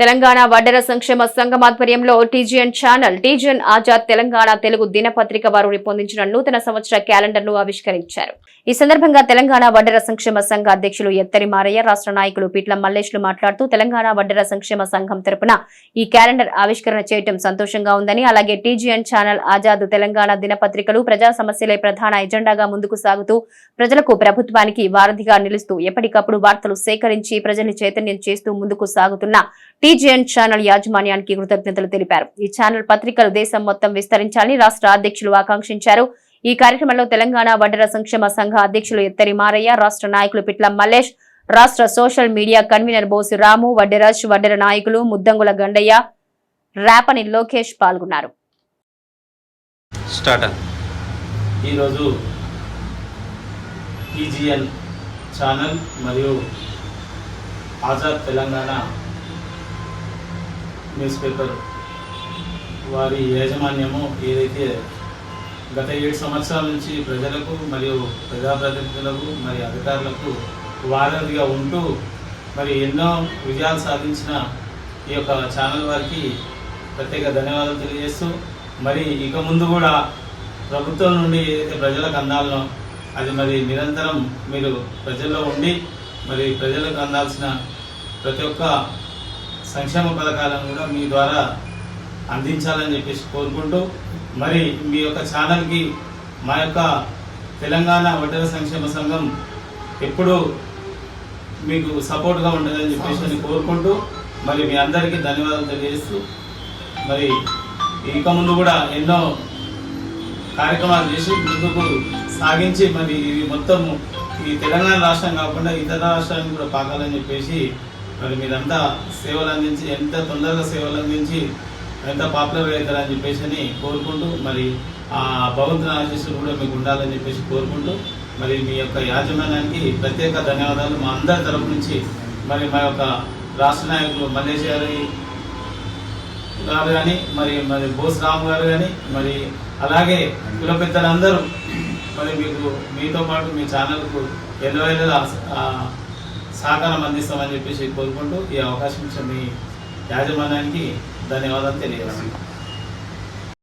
తెలంగాణ వడ్డెర సంక్షేమ సంఘం ఆధ్వర్యంలో TGN channel TGN Azad Telangana Telugu దినపత్రిక వారు రూపొందించిన నూతన సంవత్సర క్యాలెండర్ను ఆవిష్కరించారు. ఈ సందర్భంగా తెలంగాణ వడ్డెర సంక్షేమ సంఘ అధ్యక్షులు ఎత్తరి మారయ్య రాష్ట్ర నాయకులు పీట్ల మల్లేష్లు మాట్లాడుతూ తెలంగాణ వడ్డెర సంక్షేమ సంఘం తరపున ఈ క్యాలెండర్ ఆవిష్కరణ చేయటం సంతోషంగా ఉందని అలాగే టీజీఎన్ ఛానల్ ఆజాద్ తెలంగాణ దినపత్రికలు ప్రజా సమస్యలే ప్రధాన ఎజెండాగా ముందుకు సాగుతూ ప్రజలకు ప్రభుత్వానికి వారధిగా నిలుస్తూ ఎప్పటికప్పుడు వార్తలు సేకరించి ప్రజల్ని చైతన్యం చేస్తూ ముందుకు సాగుతున్న టీజీఎన్ ఛానల్ యాజమాన్యానికి కృతజ్ఞతలు తెలిపారు. ఈ ఛానల్ పత్రికలు దేశం మొత్తం విస్తరించాలని రాష్ట్ర అధ్యక్షులు ఆకాంక్షించారు. ఈ కార్యక్రమంలో తెలంగాణ వడ్డెర సంక్షేమ సంఘ అధ్యక్షులు ఎత్తరి మారయ్య రాష్ట్ర నాయకులు పిట్ల మల్లేష్ రాష్ట్ర social media convener Bose Ramu Vadderaj Vaddera నాయకులు ముద్దంగుల గండయ్య రాపని లోకేష్ పాల్గొన్నారు. ఈరోజు టీజీఎన్ ఛానల్ మరియు ఆజాద్ తెలంగాణ న్యూస్ పేపర్. వారి యాజమాన్యము ఏదైతే గత ఏడు సంవత్సరాల నుంచి ప్రజలకు మరియు ప్రజాప్రతినిధులకు మరి అధికారులకు వారధిగా ఉంటూ మరి ఎన్నో విజయాలు సాధించిన ఈ యొక్క ఛానల్ వారికి ప్రత్యేక ధన్యవాదాలు తెలియజేస్తూ మరి ఇక ముందు కూడా ప్రభుత్వం నుండి ఏదైతే ప్రజలకు అందాలనో అది మరి నిరంతరం మీరు ప్రజల్లో ఉండి మరి ప్రజలకు అందాల్సిన ప్రతి ఒక్క సంక్షేమ పథకాలను కూడా మీ ద్వారా అందించాలని చెప్పేసి కోరుకుంటూ మరి మీ యొక్క ఛానల్కి మా యొక్క తెలంగాణ వడ్డల సంక్షేమ సంఘం ఎప్పుడూ మీకు సపోర్ట్గా ఉంటుందని చెప్పేసి కోరుకుంటూ మరి మీ అందరికీ ధన్యవాదాలు తెలియజేస్తూ మరి ఇక ముందు కూడా ఎన్నో కార్యక్రమాలు చేసి ముందుకు సాగించి మరి ఇది మొత్తం ఈ తెలంగాణ రాష్ట్రం కాకుండా ఇతర రాష్ట్రానికి కూడా పాకాలని చెప్పేసి మరి మీరంతా సేవలు అందించి ఎంత తొందరగా సేవలు అందించి ఎంత పాపులర్ అవుతారని చెప్పేసి అని కోరుకుంటూ మరి ఆ భగవంతుని ఆశీస్సులు కూడా మీకు ఉండాలని చెప్పేసి కోరుకుంటూ మరి మీ యొక్క యాజమాన్యానికి ప్రత్యేక ధన్యవాదాలు. మా అందరి తరపు నుంచి మరి మా యొక్క రాష్ట్ర నాయకులు మల్లేష్ గారి గారు కానీ మరి మరి బోస్ రామ్ గారు కానీ మరి అలాగే కుల పెద్దలందరూ మరి మీకు మీతో పాటు మీ ఛానల్కు ఎన్నో సహకారం అందిస్తామని చెప్పేసి కోరుకుంటూ ఈ అవకాశం ఇచ్చిన మీ యాజమాన్యానికి ధన్యవాదాలు తెలియజేస్తున్నాను.